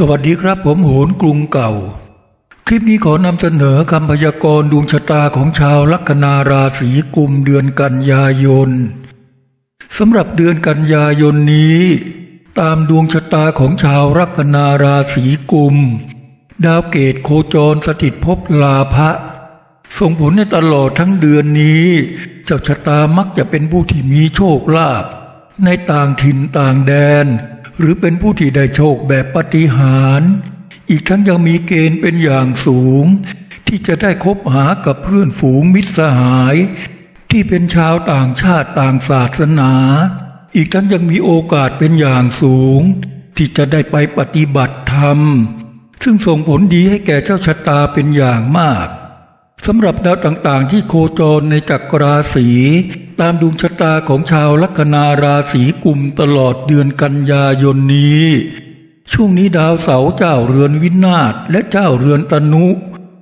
สวัสดีครับผมโหนกรุงเก่า คลิปนี้ขอนำเสนอคำพยากรณ์ดวงชะตาของชาวลัคนาราศีกุมเดือนกันยายนสำหรับเดือนกันยายนนี้ ตามดวงชะตาของชาวลัคนาราศีกุม ดาวเกตโคจรสถิตภพลาภะส่งผลในตลอดทั้งเดือนนี้ เจ้าชะตามักจะเป็นผู้ที่มีโชคลาภในต่างถิ่นต่างแดน หรือเป็นผู้ที่ได้โชคแบบปฏิหาร อีกทั้งยังมีเกณฑ์เป็นอย่างสูง ที่จะได้คบหากับเพื่อนฝูงมิตรสหาย ที่เป็นชาวต่างชาติต่างศาสนา อีกทั้งยังมีโอกาสเป็นอย่างสูง ที่จะได้ไปปฏิบัติธรรม ซึ่งส่งผลดีให้แก่เจ้าชะตาเป็นอย่างมาก สำหรับดาวต่างๆ ที่โคจรในจักรราศีตามดวงชะตาของชาวลัคนาราศีกุมตลอดเดือนกันยายนนี้ ช่วงนี้ดาวเสาร์เจ้าเรือนวินาศและเจ้าเรือนตนุ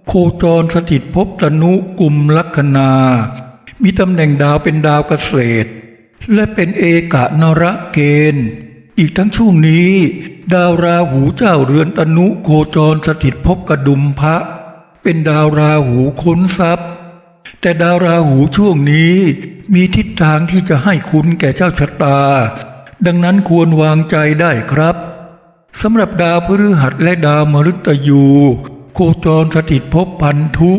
โคจรสถิตภพตนุกุมลัคนา มีตำแหน่งดาวเป็นดาวเกษตร และเป็นเอกะนระเกณฑ์อีกทั้งช่วงนี้ ดาวราหูเจ้าเรือนตนุโคจรสถิตภพกระดุมพระ เป็นดาวราหูค้นทรัพย์ แต่ดาวราหูช่วงนี้มีทิศทางที่จะให้คุณแก่เจ้าชะตา ดังนั้นควรวางใจได้ครับสำหรับดาวพฤหัสและดาวมฤตยู โคจรสถิตภพพันธุ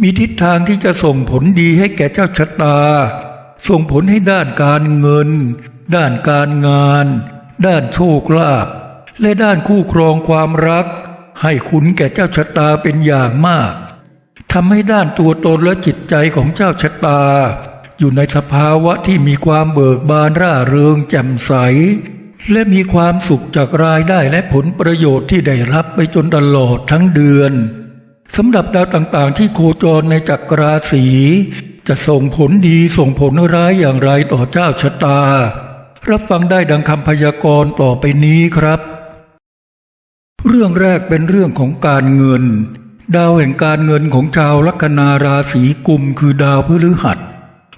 มีทิศทางที่จะส่งผลดีให้แก่เจ้าชะตา ส่งผลให้ด้านการเงิน ด้านการงาน ด้านโชคลาภและด้านคู่ครองความรัก ให้คุณแก่เจ้าชะตาเป็นอย่างมากทำให้ด้านตัวตนและจิตใจของเจ้าชะตา อยู่ในสภาวะที่มีความเบิกบานร่าเริงแจ่มใส และมีความสุขจากรายได้และผลประโยชน์ที่ได้รับไปจนตลอดทั้งเดือนสำหรับดาวต่างๆ ที่โคจรในจักรราศี จะส่งผลดีส่งผลร้ายอย่างไรต่อเจ้าชะตา รับฟังได้ดังคำพยากรณ์ต่อไปนี้ครับ เรื่องแรกเป็นเรื่องของการเงิน ดาวแห่งการเงินของชาวลัคนาราศีกุมคือดาวพฤหัส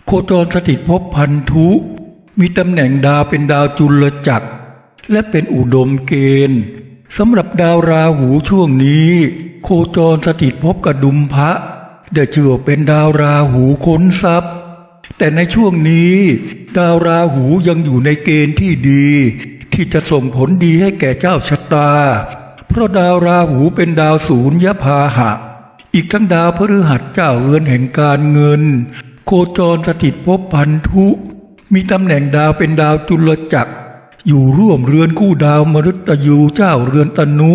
โคจรสถิตภพพันธุ มีตำแหน่งดาวเป็นดาวจุลจักร และเป็นอุดมเกณฑ์สำหรับดาวราหูช่วงนี้ โคจรสถิตภพกระดุมพระได้ชื่อเป็นดาวราหูค้นทรัพย์ แต่ในช่วงนี้ ดาวราหูยังอยู่ในเกณฑ์ที่ดี ที่จะส่งผลดีให้แก่เจ้าชะตา เพราะดาวราหูเป็นดาวศูนย์พาหะ อีกทั้งดาวพฤหัสเจ้าเรือนแห่งการเงิน โคจรสถิตภพพันธุ มีตำแหน่งดาวเป็นดาวจุลจักร อยู่ร่วมเรือนคู่ดาวมฤตยูเจ้าเรือนตนุ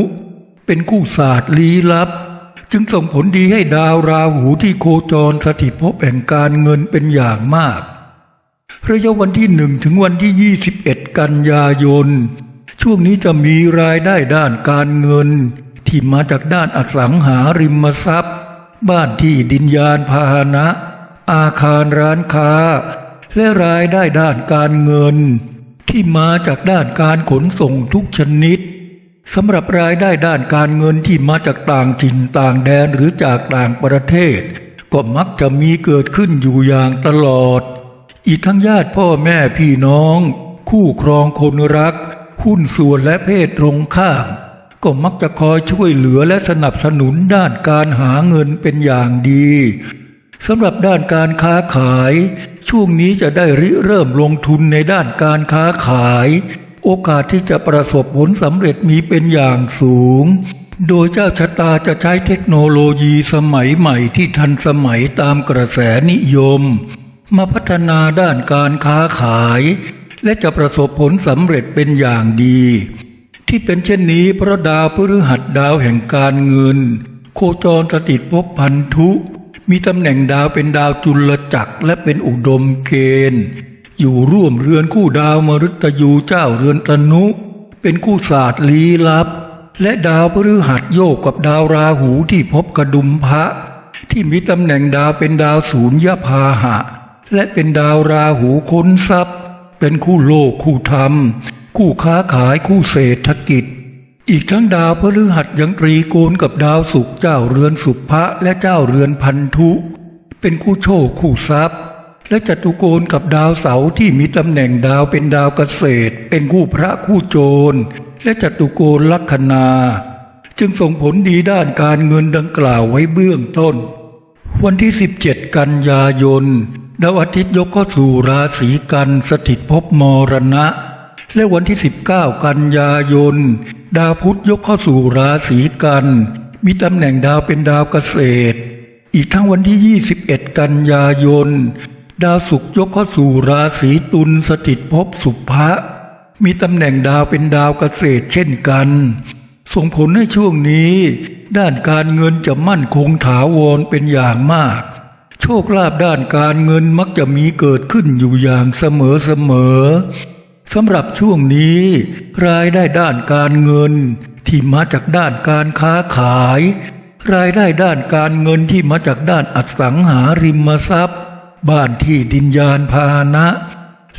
เป็นคู่ศาสตร์ลี้ลับ จึงส่งผลดีให้ดาวราหูที่โคจรสถิตภพแห่งการเงินเป็นอย่างมากระยะวันที่หนึ่งถึงวันที่ 21 กันยายน ช่วงนี้จะมีรายได้ด้านการเงิน ที่มาจากด้านอสังหาริมทรัพย์ บ้านที่ดินยานพาหนะ อาคารร้านค้า และรายได้ด้านการเงิน ที่มาจากด้านการขนส่งทุกชนิดสำหรับรายได้ด้านการเงินที่มาจากต่างถิ่นต่างแดนหรือจากต่างประเทศ ก็มักจะมีเกิดขึ้นอยู่อย่างตลอด อีกทั้งญาติพ่อแม่พี่น้อง คู่ครองคนรัก หุ้นส่วนและเพศตรงข้าม ก็มักจะคอยช่วยเหลือและสนับสนุนด้านการหาเงินเป็นอย่างดีสำหรับด้านการค้าขาย ช่วงนี้จะได้ริเริ่มลงทุนในด้านการค้าขาย โอกาสที่จะประสบผลสำเร็จมีเป็นอย่างสูง โดยเจ้าชะตาจะใช้เทคโนโลยีสมัยใหม่ที่ทันสมัยตามกระแสนิยม มาพัฒนาด้านการค้าขาย และจะประสบผลสำเร็จเป็นอย่างดี ที่เป็นเช่นนี้เพราะดาวพฤหัสดาวแห่งการเงิน โคจรสถิตภพพันธุ มีตำแหน่งดาวเป็นดาวจุลจักรและเป็นอุดมเกณฑ์ อยู่ร่วมเรือนคู่ดาวมฤตยูเจ้าเรือนตนุ เป็นคู่ศาสตร์ลี้ลับ และดาวพฤหัสโยกกับดาวราหูที่พบกระดุมพระที่มีตำแหน่งดาวเป็นดาวศูนยพาหะ และเป็นดาวราหูค้นทรัพย์ เป็นคู่โลกคู่ธรรม คู่ค้าขายคู่เศรษฐกิจ อีกทั้งดาวพฤหัสยังตรีโกณกับดาวศุกเจ้าเรือนสุภะและเจ้าเรือนพันธุ เป็นคู่โชคคู่ทรัพย์ และจัตุโกณกับดาวเสาที่มีตำแหน่งดาวเป็นดาวเกษตร เป็นคู่พระคู่โจร และจัตุโกณลัคนาจึงส่งผลดีด้านการเงินดังกล่าวไว้เบื้องต้น วันที่ 17 กันยายน ดาวอาทิตย์ยกเข้าสู่ราศีกันสถิตภพมรณะ และวันที่ 19 กันยายน ดาวพุธยกเข้าสู่ราศีกัน มีตำแหน่งดาวเป็นดาวเกษตร อีกทั้งวันที่ 21 กันยายน ดาวศุกร์ยกเข้าสู่ราศีตุลสถิตภพสุภะมีตำแหน่งดาวเป็นดาวเกษตรเช่นกัน ส่งผลให้ช่วงนี้ ด้านการเงินจะมั่นคงถาวรเป็นอย่างมาก คลาภด้านการเงินมักจะมีเกิดขึ้นอยู่อย่างเสมอเสมอสำหรับช่วงนี้ รายได้ด้านการเงิน ที่มาจากด้านการค้าขาย รายได้ด้านการเงินที่มาจากด้านอสังหาริมทรัพย์ บ้านที่ดินยานพาหนะ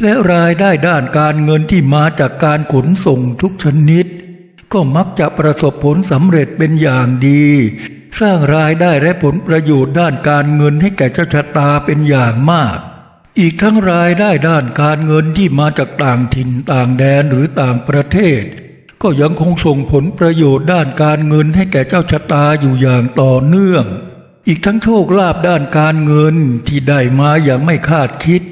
และรายได้ด้านการเงินที่มาจากการขนส่งทุกชนิด ก็มักจะประสบผลสำเร็จเป็นอย่างดี สร้างรายได้และผลประโยชน์ด้านการเงินให้แก่เจ้าชะตาเป็นอย่างมาก อีกทั้งรายได้ด้านการเงินที่มาจากต่างถิ่นต่างแดนหรือต่างประเทศ ก็ยังคงส่งผลประโยชน์ด้านการเงินให้แก่เจ้าชะตาอยู่อย่างต่อเนื่อง อีกทั้งโชคลาภด้านการเงินที่ได้มาอย่างไม่คาดคิด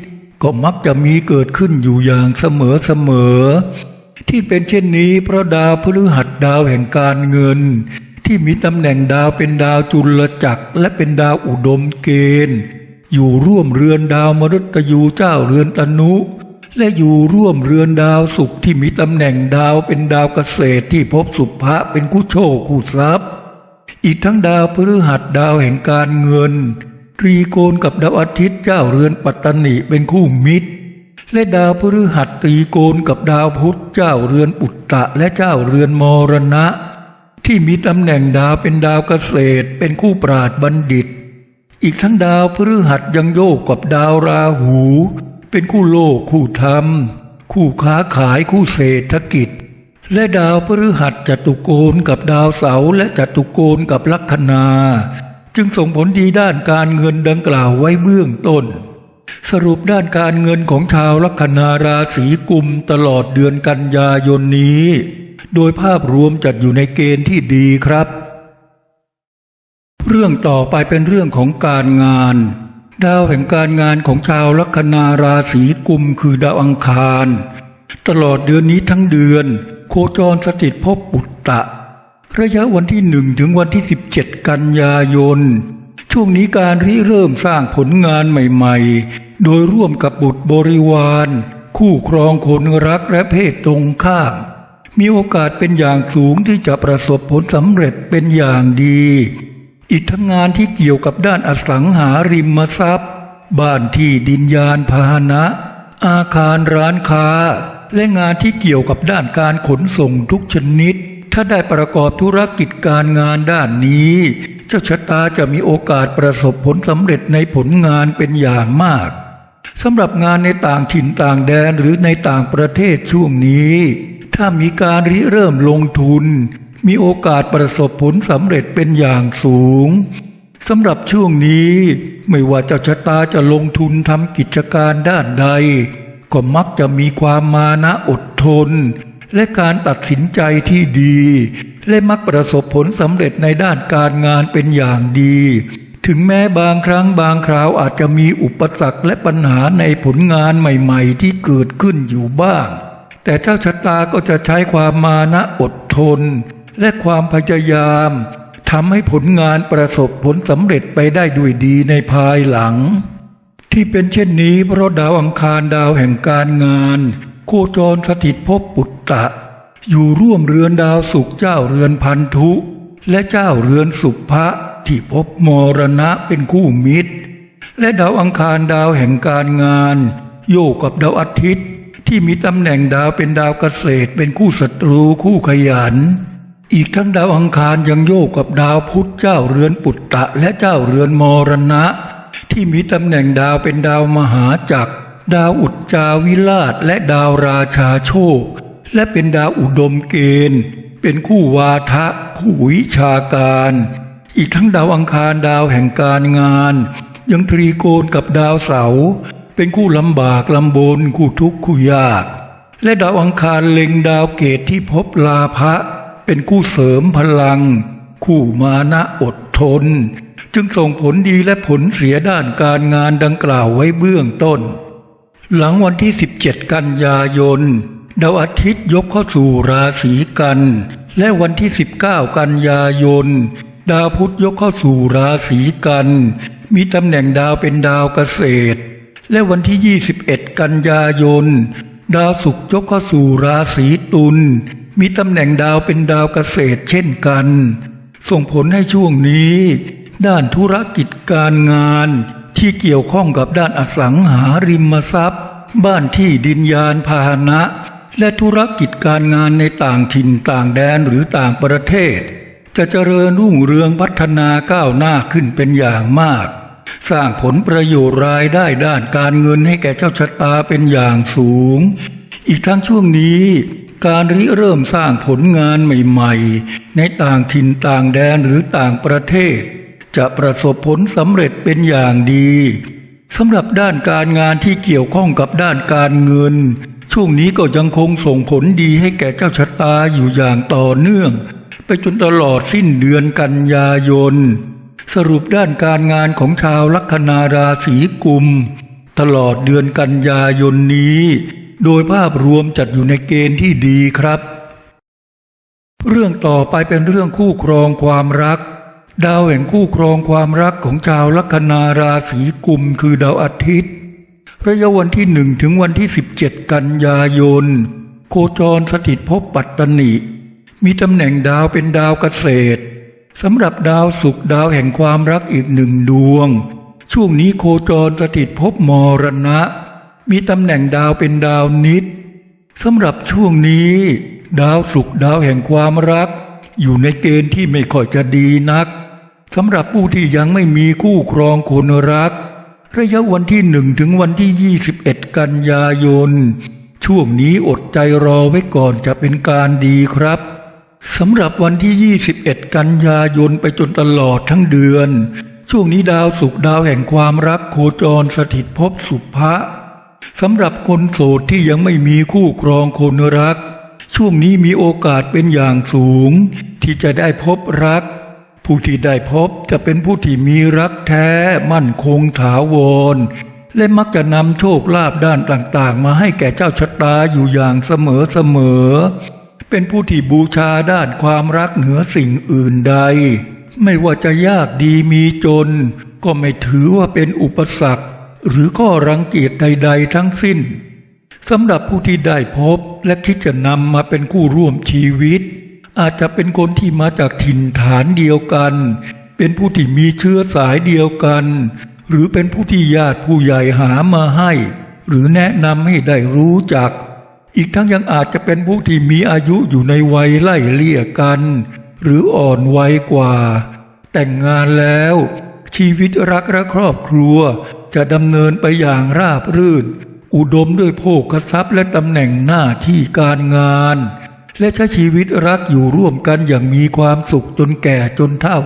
ก็มักจะมีเกิดขึ้นอยู่อย่างเสมอเสมอที่เป็นเช่นนี้เพราะดาวพฤหัสดาวแห่งการเงิน ที่มีตำแหน่งดาวเป็นดาวจุลจักร และเป็นดาวอุดมเกณฑ์ อยู่ร่วมเรือนดาวมฤตยูเจ้าเรือนตนุ และอยู่ร่วมเรือนดาวศุกร์ที่มีตำแหน่งดาวเป็นดาวเกษตรที่พบสุภะเป็นคู่โชคคู่ทรัพย์ อีกทั้งดาวพฤหัสดาวแห่งการเงินตรีโกณกับดาวอาทิตย์เจ้าเรือนปัตตนิเป็นคู่มิตร และดาวพฤหัสตรีโกณกับดาวพุธเจ้าเรือนอุตตะและเจ้าเรือนมรณะ ที่มีตำแหน่งดาวเป็นดาวเกษตร เป็นคู่ปราดบัณฑิต อีกทั้งดาวพฤหัสยังโยกกับดาวราหู เป็นคู่โลกคู่ธรรม คู่ค้าขายคู่เศรษฐกิจ และดาวพฤหัสจตุโกณกับดาวเสาและจตุโกณกับลัคนา จึงส่งผลดีด้านการเงินดังกล่าวไว้เบื้องต้นสรุปด้านการเงินของชาวลัคนาราศีกุมตลอดเดือนกันยายนนี้ โดยภาพรวมจัดอยู่ในเกณฑ์ที่ดีครับ เรื่องต่อไปเป็นเรื่องของการงาน ดาวแห่งการงานของชาวลัคนาราศีกุมคือดาวอังคาร ตลอดเดือนนี้ทั้งเดือน โคจรสถิตภพปุตตะ ระยะวันที่หนึ่งถึงวันที่ 17 กันยายน ช่วงนี้การริเริ่มสร้างผลงานใหม่ๆ โดยร่วมกับบุตรบริวาร คู่ครองคนรักและเพศตรงข้าม มีโอกาสเป็นอย่างสูงที่จะประสบผลสำเร็จเป็นอย่างดี อีกทั้งงานที่เกี่ยวกับด้านอสังหาริมทรัพย์ บ้านที่ดินยานพาหนะ อาคารร้านค้า และงานที่เกี่ยวกับด้านการขนส่งทุกชนิด ถ้าได้ประกอบธุรกิจการงานด้านนี้ เจ้าชะตาจะมีโอกาสประสบผลสำเร็จในผลงานเป็นอย่างมากสำหรับงานในต่างถิ่นต่างแดนหรือในต่างประเทศช่วงนี้ ถ้ามีการริเริ่มลงทุน มีโอกาสประสบผลสำเร็จเป็นอย่างสูงสำหรับช่วงนี้ไม่ว่าเจ้าชะตาจะลงทุนทำกิจการด้านใด ก็มักจะมีความมานะอดทน และการตัดสินใจที่ดี และมักประสบผลสำเร็จในด้านการงานเป็นอย่างดี ถึงแม้บางครั้งบางคราวอาจจะมีอุปสรรคและปัญหาในผลงานใหม่ ๆ ที่เกิดขึ้นอยู่บ้าง แต่เจ้าชะตาก็จะใช้ความมานะอดทน และความพยายามทำให้ผลงานประสบผลสำเร็จไปได้ด้วยดีในภายหลัง ที่เป็นเช่นนี้เพราะดาวอังคารดาวแห่งการงาน โคจรสถิตภพปุตตะ อยู่ร่วมเรือนดาวสุขเจ้าเรือนพันธุ และเจ้าเรือนสุภะที่พบมรณะเป็นคู่มิตร และดาวอังคารดาวแห่งการงาน โยกกับดาวอาทิตย์ ที่มีตำแหน่งดาวเป็นดาวเกษตร เป็นคู่ศัตรูคู่ขยัน อีกทั้งดาวอังคารยังโยกกับดาวพุธเจ้าเรือนปุตตะ และเจ้าเรือนมรณะ ที่มีตำแหน่งดาวเป็นดาวมหาจักร ดาวอุจจาวิราชและดาวราชาโชค และเป็นดาวอุดมเกณฑ์ เป็นคู่วาทะคู่วิชาการ อีกทั้งดาวอังคารดาวแห่งการงาน ยังตรีโกณกับดาวเสาร์ เป็นคู่ลำบากลำบนคู่ทุกข์คู่ยาก และดาวอังคารเล็งดาวเกตที่พบลาภะเป็นคู่เสริมพลัง คู่มานะอดทน จึงส่งผลดีและผลเสียด้านการงานดังกล่าวไว้เบื้องต้น หลังวันที่ 17 กันยายนดาวอาทิตย์ยกเข้าสู่ราศีกัน และวันที่ 19 กันยายน ดาวพุธยกเข้าสู่ราศีกัน มีตำแหน่งดาวเป็นดาวเกษตร และวันที่ 21 กันยายน ดาวศุกร์ยกเข้าสู่ราศีตุล มีตำแหน่งดาวเป็นดาวเกษตรเช่นกัน ส่งผลให้ช่วงนี้ ด้านธุรกิจการงานที่เกี่ยวข้องกับด้านอสังหาริมทรัพย์ บ้านที่ดินยานพาหนะ และธุรกิจการงานในต่างถิ่นต่างแดนหรือต่างประเทศ จะเจริญรุ่งเรืองพัฒนาก้าวหน้าขึ้นเป็นอย่างมาก สร้างผลประโยชน์รายได้ด้านการเงินให้แก่เจ้าชะตาเป็นอย่างสูง อีกทั้งช่วงนี้การริเริ่มสร้างผลงานใหม่ๆ ในต่างถิ่นต่างแดนหรือต่างประเทศ จะประสบผลสำเร็จเป็นอย่างดีสำหรับด้านการงานที่เกี่ยวข้องกับด้านการเงิน ช่วงนี้ก็ยังคงส่งผลดีให้แก่เจ้าชะตาอยู่อย่างต่อเนื่อง ไปจนตลอดสิ้นเดือนกันยายน สรุปด้านการงานของชาวลัคนาราศีกุม ตลอดเดือนกันยายนนี้ โดยภาพรวมจัดอยู่ในเกณฑ์ที่ดีครับ เรื่องต่อไปเป็นเรื่องคู่ครองความรัก ดาวแห่งคู่ครองความรักของชาวลัคนาราศีกุม คือดาวอาทิตย์ระยะวันที่หนึ่งถึงวันที่ 17 กันยายน โคจรสถิตภพปัตตนิมีตำแหน่งดาวเป็นดาวเกษตร สำหรับดาวศุกร์ดาวแห่งความรักอีกหนึ่งดวง ช่วงนี้โคจรสถิตภพมรณะ มีตำแหน่งดาวเป็นดาวนิดสำหรับช่วงนี้ ดาวศุกร์ดาวแห่งความรัก อยู่ในเกณฑ์ที่ไม่ค่อยจะดีนักสำหรับผู้ที่ยังไม่มีคู่ครองคนรัก ระยะวันที่หนึ่งถึงวันที่ 21 กันยายน ช่วงนี้อดใจรอไว้ก่อนจะเป็นการดีครับ สำหรับวันที่ 21 กันยายนไปจนตลอดทั้งเดือน ช่วงนี้ดาวศุกดาวแห่งความรักโคจรสถิตภพสุภะสำหรับคนโสดที่ยังไม่มีคู่ครองคนรัก ช่วงนี้มีโอกาสเป็นอย่างสูง ที่จะได้พบรัก ผู้ที่ได้พบจะเป็นผู้ที่มีรักแท้มั่นคงถาวร และมักจะนำโชคลาภด้านต่างๆ มาให้แก่เจ้าชะตาอยู่อย่างเสมอๆ เป็นผู้ที่บูชาด้านความรักเหนือสิ่งอื่นใด ไม่ว่าจะยากดีมีจน ก็ไม่ถือว่าเป็นอุปสรรค หรือข้อรังเกียจใด ๆ ทั้งสิ้นสำหรับผู้ที่ได้พบและคิดจะนำมาเป็นคู่ร่วมชีวิต อาจจะเป็นคนที่มาจากถิ่นฐานเดียวกัน เป็นผู้ที่มีเชื้อสายเดียวกัน หรือเป็นผู้ที่ญาติผู้ใหญ่หามาให้ หรือแนะนำให้ได้รู้จัก อีกทั้งยังอาจจะเป็นผู้ที่มีอายุอยู่ในวัยไล่เลี่ยกัน หรืออ่อนวัยกว่า แต่งงานแล้ว ชีวิตรักและครอบครัวจะดำเนินไปอย่างราบรื่น อุดมด้วยโภคทรัพย์และตำแหน่งหน้าที่การงาน และใช้ชีวิตรักอยู่ร่วมกันอย่างมีความสุขจนแก่จนเฒ่า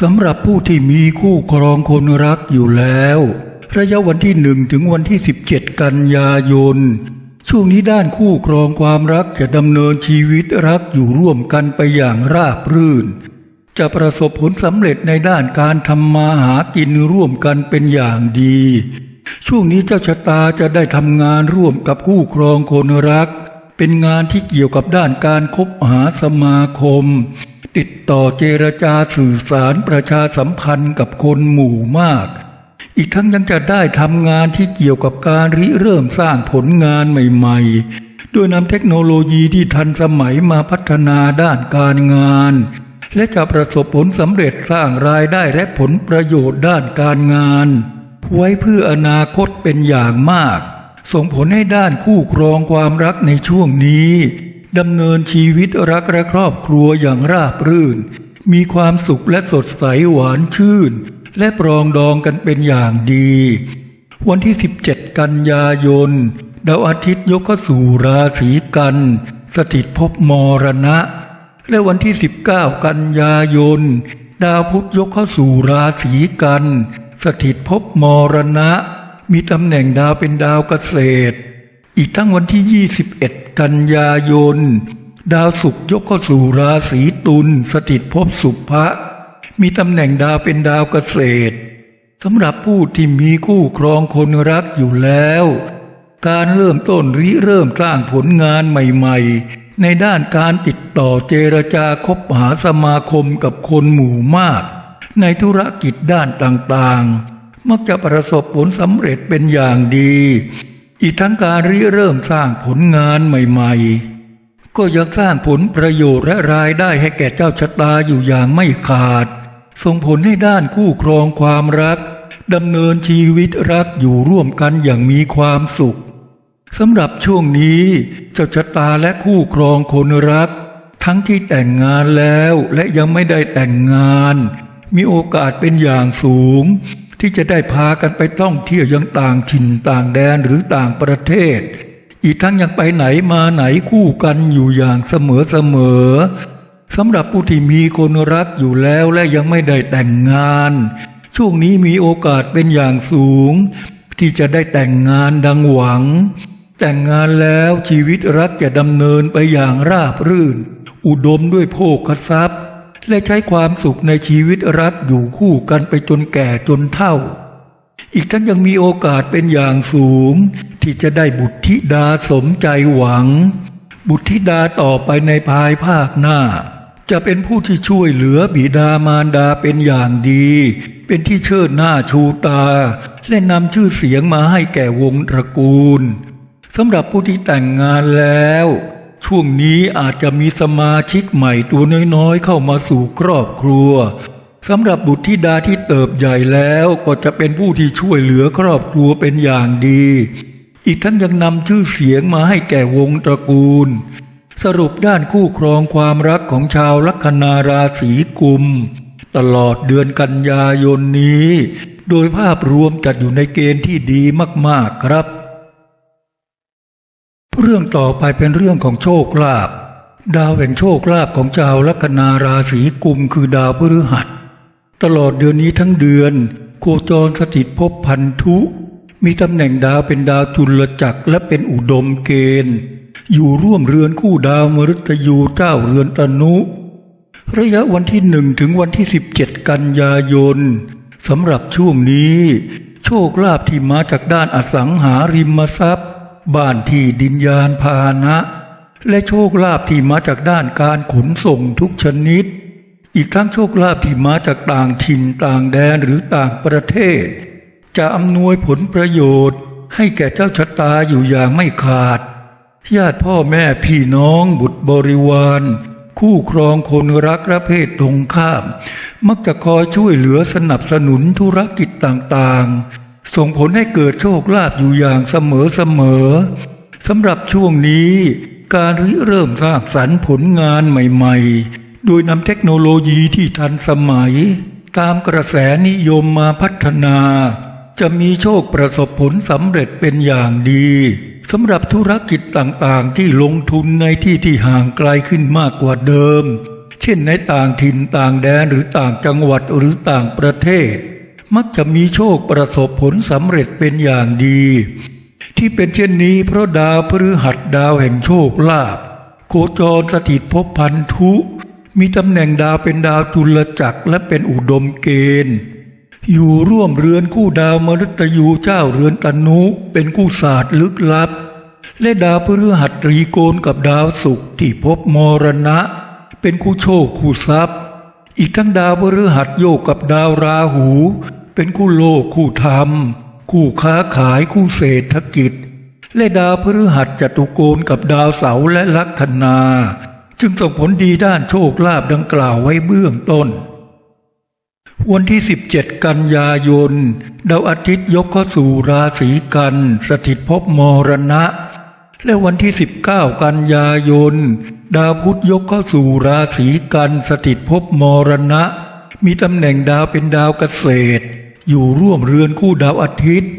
สำหรับผู้ที่มีคู่ครองคนรักอยู่แล้ว ระยะวันที่หนึ่งถึงวันที่ 17 กันยายน ช่วงนี้ด้านคู่ครองความรักจะดำเนินชีวิตรักอยู่ร่วมกันไปอย่างราบรื่น จะประสบผลสำเร็จในด้านการทำมาหากินร่วมกันเป็นอย่างดี ช่วงนี้เจ้าชะตาจะได้ทำงานร่วมกับคู่ครองคนรัก เป็นงานที่เกี่ยวกับด้านการคบหาสมาคม ติดต่อเจรจาสื่อสารประชาสัมพันธ์กับคนหมู่มาก อีกทั้งยังจะได้ทำงานที่เกี่ยวกับการริเริ่มสร้างผลงานใหม่ๆโดยนำเทคโนโลยีที่ทันสมัยมาพัฒนาด้านการงาน และจะประสบผลสำเร็จสร้างรายได้และผลประโยชน์ด้านการงาน ไว้เพื่ออนาคตเป็นอย่างมาก ส่งผลให้ด้านคู่ครองความรักในช่วงนี้ดำเนินชีวิตรักและครอบครัวอย่างราบรื่น มีความสุขและสดใสหวานชื่น และปรองดองกันเป็นอย่างดี วันที่ 17 กันยายนดาวอาทิตย์ยกเข้าสู่ราศีกัน สถิตภพมรณะ และวันที่ 19 กันยายน ดาวพุธยกเข้าสู่ราศีกัน สถิตภพมรณะ มีตำแหน่งดาวเป็นดาวเกษตร อีกทั้งวันที่ 21 กันยายน ดาวศุกร์ยกเข้าสู่ราศีตุลสถิตภพสุภะ มีตำแหน่งดาวเป็นดาวเกษตรสำหรับผู้ที่มีคู่ครองคนรักอยู่แล้ว การเริ่มต้นริเริ่มสร้างผลงานใหม่ ๆ ในด้านการติดต่อเจรจาคบหาสมาคมกับคนหมู่มาก ในธุรกิจด้านต่างๆ มักจะประสบผลสำเร็จเป็นอย่างดี อีกทั้งการริเริ่มสร้างผลงานใหม่ๆ ก็ยังสร้างผลประโยชน์และรายได้ให้แก่เจ้าชะตาอยู่อย่างไม่ขาด ส่งผลให้ด้านคู่ครองความรักดำเนินชีวิตรักอยู่ร่วมกันอย่างมีความสุขสำหรับช่วงนี้เจ้าชะตาและคู่ครองคนรัก ทั้งที่แต่งงานแล้วและยังไม่ได้แต่งงาน มีโอกาสเป็นอย่างสูง ที่จะได้พากันไปท่องเที่ยวยังต่างถิ่นต่างแดนหรือต่างประเทศ อีกทั้งยังไปไหนมาไหนคู่กันอยู่อย่างเสมอเสมอ สำหรับผู้ที่มีคนรักอยู่แล้วและยังไม่ได้แต่งงาน ช่วงนี้มีโอกาสเป็นอย่างสูง ที่จะได้แต่งงานดังหวัง แต่งงานแล้วชีวิตรักจะดำเนินไปอย่างราบรื่น อุดมด้วยโภคทรัพย์ และใช้ความสุขในชีวิตรักอยู่คู่กันไปจนแก่จนเฒ่า อีกทั้งยังมีโอกาสเป็นอย่างสูง ที่จะได้บุตรธิดาสมใจหวัง บุตรธิดาต่อไปในภายภาคหน้า จะเป็นผู้ที่ช่วยเหลือบิดามารดาเป็นอย่างดี เป็นที่เชิดหน้าชูตา และนำชื่อเสียงมาให้แก่วงตระกูลสำหรับผู้ที่แต่งงานแล้ว ช่วงนี้อาจจะมีสมาชิกใหม่ตัวน้อยๆ เข้ามาสู่ครอบครัวสำหรับบุตรธิดาที่เติบใหญ่แล้วก็จะเป็นผู้ที่ช่วยเหลือครอบครัวเป็นอย่างดี อีกทั้งยังนำชื่อเสียงมาให้แก่วงตระกูล สรุปด้านคู่ครองความรักของชาวลัคนาราศีกุม ตลอดเดือนกันยายนนี้ โดยภาพรวมจัดอยู่ในเกณฑ์ที่ดีมากๆครับ เรื่องต่อไปเป็นเรื่องของโชคลาภดาวแห่งโชคลาภของชาวลัคนาราศีกุมคือดาวพฤหัส ตลอดเดือนนี้ทั้งเดือน โคจรสถิตภพพันธุ มีตำแหน่งดาวเป็นดาวจุลจักรและเป็นอุดมเกณฑ์ อยู่ร่วมเรือนคู่ดาวมฤตยูเจ้าเรือนตนุ ระยะวันที่หนึ่งถึงวันที่สิบเจ็ดกันยายนสำหรับช่วงนี้ โชคลาภที่มาจากด้านอสังหาริมทรัพย์ บ้านที่ดินยานพาหนะ และโชคลาภที่มาจากด้านการขนส่งทุกชนิด อีกทั้งโชคลาภที่มาจากต่างถิ่นต่างแดนหรือต่างประเทศ จะอำนวยผลประโยชน์ ให้แก่เจ้าชะตาอยู่อย่างไม่ขาด ญาติพ่อแม่พี่น้องบุตรบริวาร คู่ครองคนรักและเพศตรงข้าม มักจะคอยช่วยเหลือสนับสนุนธุรกิจต่างๆ ส่งผลให้เกิดโชคลาภอยู่อย่างเสมอๆสำหรับช่วงนี้การริเริ่มสร้างสรรค์ผลงานใหม่ๆ โดยนำเทคโนโลยีที่ทันสมัย ตามกระแสนิยมมาพัฒนา จะมีโชคประสบผลสำเร็จเป็นอย่างดีสำหรับธุรกิจต่างๆ ที่ลงทุนในที่ที่ห่างไกลขึ้นมากกว่าเดิม เช่นในต่างถิ่นต่างแดนหรือต่างจังหวัดหรือต่างประเทศ มักจะมีโชคประสบผลสำเร็จเป็นอย่างดี ที่เป็นเช่นนี้เพราะดาวพฤหัสดาวแห่งโชคลาภโคจรสถิตภพพันธุ มีตำแหน่งดาวเป็นดาวจุลจักรและเป็นอุดมเกณฑ์ อยู่ร่วมเรือนคู่ดาวมฤตยูเจ้าเรือนตนุเป็นคู่ศาสตร์ลึกลับ และดาวพฤหัสตรีโกณกับดาวศุกร์ที่พบมรณะ เป็นคู่โชคคู่ทรัพย์ อีกทั้งดาวพฤหัสโยกกับดาวราหู เป็นคู่โลกคู่ธรรม คู่ค้าขายคู่เศรษฐกิจ และดาวพฤหัสจตุโกณกับดาวเสาและลัคนา จึงส่งผลดีด้านโชคลาภดังกล่าวไว้เบื้องต้น วันที่ 17 กันยายน ดาวอาทิตย์ยกเข้าสู่ราศีกัน สถิตภพมรณะ และวันที่ 19 กันยายน ดาวพุธยกเข้าสู่ราศีกันสถิตภพมรณะ มีตำแหน่งดาวเป็นดาวเกษตร อยู่ร่วมเรือนคู่ดาวอาทิตย์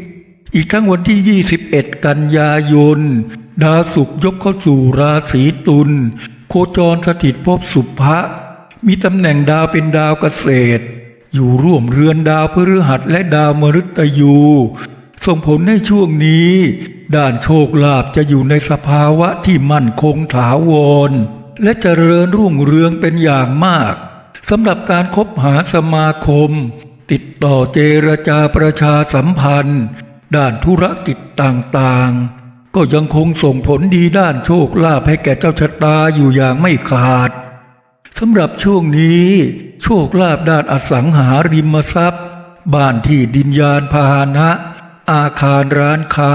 อีกทั้งวันที่ 21 กันยายน ดาวศุกร์ยกเข้าสู่ราศีตุลโคจรสถิตภพสุภะมีตำแหน่งดาวเป็นดาวเกษตร อยู่ร่วมเรือนดาวพฤหัสและดาวมฤตยู ส่งผลให้ช่วงนี้ ด้านโชคลาภจะอยู่ในสภาวะที่มั่นคงถาวร และเจริญรุ่งเรืองเป็นอย่างมากสำหรับการคบหาสมาคม ติดต่อเจรจาประชาสัมพันธ์ ด้านธุรกิจต่างๆ ก็ยังคงส่งผลดีด้านโชคลาภให้แก่เจ้าชะตาอยู่อย่างไม่ขาด สำหรับช่วงนี้ โชคลาภด้านอสังหาริมทรัพย์ บ้านที่ดินยานพาหนะ อาคารร้านค้า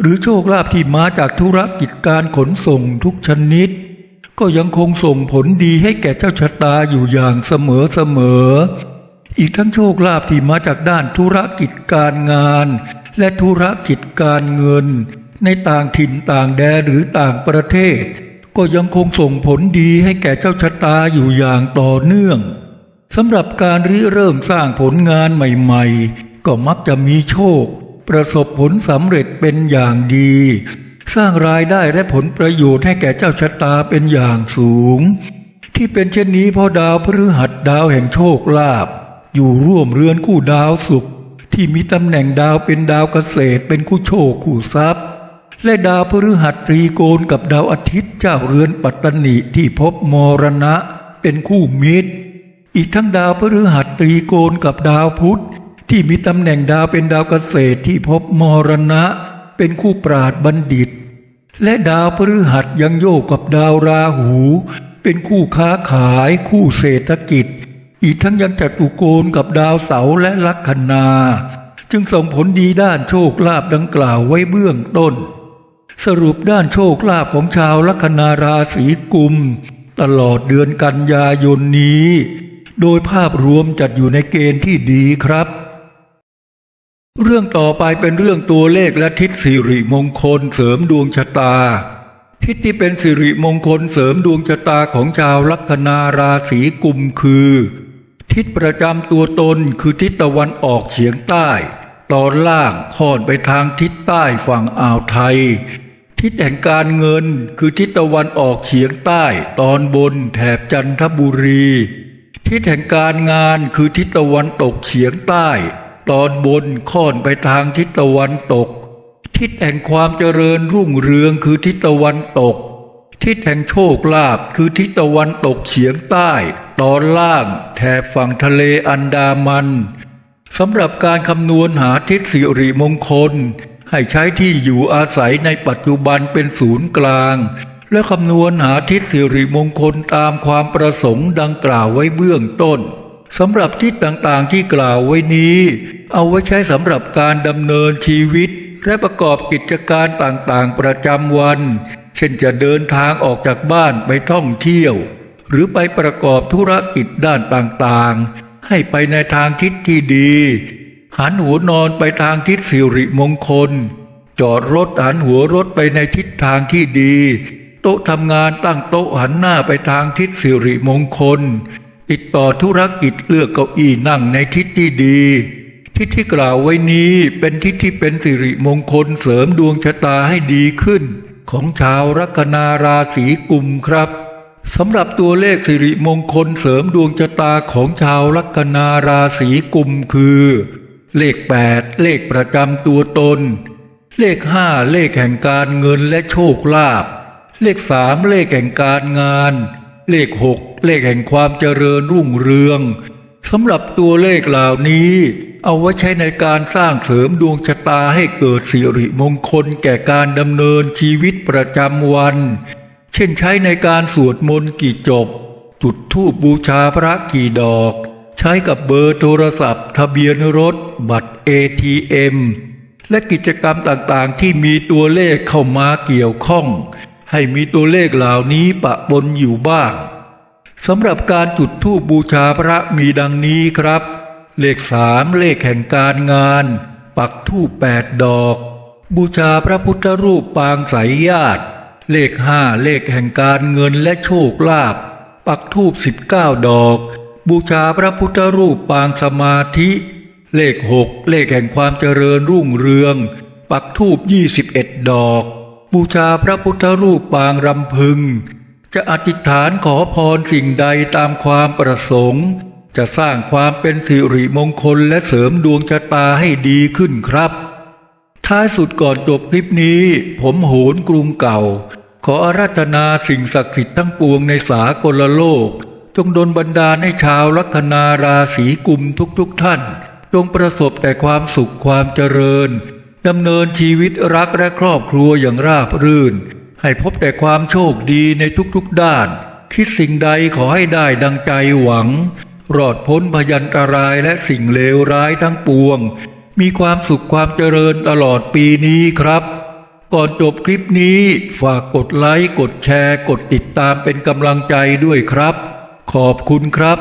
หรือโชคลาภที่มาจากธุรกิจการขนส่งทุกชนิด ก็ยังคงส่งผลดีให้แก่เจ้าชะตาอยู่อย่างเสมอเสมอ อีกทั้งโชคลาภที่มาจากด้านธุรกิจการงาน และธุรกิจการเงิน ในต่างถิ่นต่างแดนหรือต่างประเทศ ก็ยังคงส่งผลดีให้แก่เจ้าชะตาอยู่อย่างต่อเนื่องสำหรับการริเริ่มสร้างผลงานใหม่ๆ ก็มักจะมีโชค ประสบผลสำเร็จเป็นอย่างดี สร้างรายได้และผลประโยชน์ให้แก่เจ้าชะตาเป็นอย่างสูง ที่เป็นเช่นนี้เพราะดาวพฤหัสดาวแห่งโชคลาภอยู่ร่วมเรือนคู่ดาวศุกร์ที่มีตำแหน่งดาวเป็นดาวเกษตรเป็นคู่โชคคู่ทรัพย์ และดาวพฤหัสตรีโกณกับดาวอาทิตย์เจ้าเรือนปัตตนิที่พบมรณะเป็นคู่มิตร อีกทั้งดาวพฤหัสตรีโกณกับดาวพุธที่มีตำแหน่งดาวเป็นดาวเกษตรที่พบมรณะ เป็นคู่ปราดบัณฑิต และดาวพฤหัสยังโยกกับดาวราหู เป็นคู่ค้าขายคู่เศรษฐกิจ อีกทั้งยังจัตุโกณกับดาวเสาและลัคนา จึงส่งผลดีด้านโชคลาภดังกล่าวไว้เบื้องต้น สรุปด้านโชคลาภของชาวลัคนาราศีกุม ตลอดเดือนกันยายนนี้ โดยภาพรวมจัดอยู่ในเกณฑ์ที่ดีครับ เรื่องต่อไปเป็นเรื่องตัวเลขและทิศสิริมงคลเสริมดวงชะตา ทิศที่เป็นสิริมงคลเสริมดวงชะตาของชาวลัคนาราศีกุมคือ ทิศประจำตัวตนคือทิศตะวันออกเฉียงใต้ ตอนล่างค่อนไปทางทิศใต้ฝั่งอ่าวไทย ทิศแห่งการเงินคือทิศตะวันออกเฉียงใต้ตอนบนแถบจันทบุรี ทิศแห่งการงานคือทิศตะวันตกเฉียงใต้ ตอนบนค่อนไปทางทิศตะวันตก ทิศแห่งความเจริญรุ่งเรืองคือทิศตะวันตก ทิศแห่งโชคลาภคือทิศตะวันตกเฉียงใต้ ตอนล่างแถบฝั่งทะเลอันดามันสำหรับการคำนวณหาทิศสิริมงคล ให้ใช้ที่อยู่อาศัยในปัจจุบันเป็นศูนย์กลาง และคำนวณหาทิศสิริมงคลตามความประสงค์ดังกล่าวไว้เบื้องต้นสำหรับทิศต่างๆที่กล่าวไว้นี้ เอาไว้ใช้สำหรับการดำเนินชีวิต และประกอบกิจการต่างๆประจำวัน เช่นจะเดินทางออกจากบ้านไปท่องเที่ยว หรือไปประกอบธุรกิจด้านต่างๆ ให้ไปในทางทิศที่ดี หันหัวนอนไปทางทิศสิริมงคล จอดรถหันหัวรถไปในทิศทางที่ดี โต๊ะทำงานตั้งโต๊ะหันหน้าไปทางทิศสิริมงคล ติดต่อธุรกิจเลือกเก้าอี้นั่งในทิศที่ดี ทิศที่กล่าวไว้นี้เป็นทิศที่เป็นสิริมงคลเสริมดวงชะตาให้ดีขึ้น ของชาวลัคนาราศีกุมครับสำหรับตัวเลขสิริมงคลเสริมดวงชะตาของชาวลัคนาราศีกุมคือ เลขแปดเลขประจำตัวตน เลขห้าเลขแห่งการเงินและโชคลาภเลขสามเลขแห่งการงาน เลขหกเลขแห่งความเจริญรุ่งเรืองสำหรับตัวเลขเหล่านี้ เอาไว้ใช้ในการสร้างเสริมดวงชะตาให้เกิดสิริมงคลแก่การดำเนินชีวิตประจำวัน เช่นใช้ในการสวดมนต์กี่จบ จุดธูปบูชาพระกี่ดอก ใช้กับเบอร์โทรศัพท์ ทะเบียนรถ บัตร ATM และกิจกรรมต่างๆ ที่มีตัวเลขเข้ามาเกี่ยวข้อง ให้มีตัวเลขเหล่านี้ปะปนอยู่บ้างสำหรับการจุดธูปบูชาพระมีดังนี้ครับ เลขสามเลขแห่งการงาน ปักธูปแปดดอก บูชาพระพุทธรูปปางสายญาติ เลขห้าเลขแห่งการเงินและโชคลาภปักธูปสิบเก้าดอก บูชาพระพุทธรูปปางสมาธิ เลขหกเลขแห่งความเจริญรุ่งเรือง ปักธูปยี่สิบเอ็ดดอก บูชาพระพุทธรูปปางรำพึง จะอธิษฐานขอพรสิ่งใดตามความประสงค์ จะสร้างความเป็นสิริมงคลและเสริมดวงชะตาให้ดีขึ้นครับ ท้ายสุดก่อนจบคลิปนี้ ผมโหนกรุงเก่า ขออาราธนาสิ่งศักดิ์สิทธิ์ทั้งปวงในสากลโลก จงดลบันดาลให้ชาวลัคนาราศีกุมทุกๆทท่าน จงประสบแต่ความสุขความเจริญดำเนินชีวิตรักและครอบครัวอย่างราบรื่น ให้พบแต่ความโชคดีในทุกๆด้าน คิดสิ่งใดขอให้ได้ดังใจหวัง รอดพ้นพยันตรายและสิ่งเลวร้ายทั้งปวง มีความสุขความเจริญตลอดปีนี้ครับ ก่อนจบคลิปนี้ฝากกดไลค์กดแชร์ กดติดตามเป็นกำลังใจด้วยครับ ขอบคุณครับ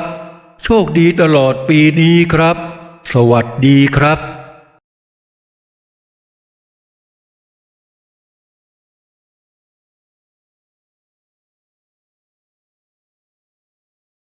โชคดีตลอดปีนี้ครับ สวัสดีครับ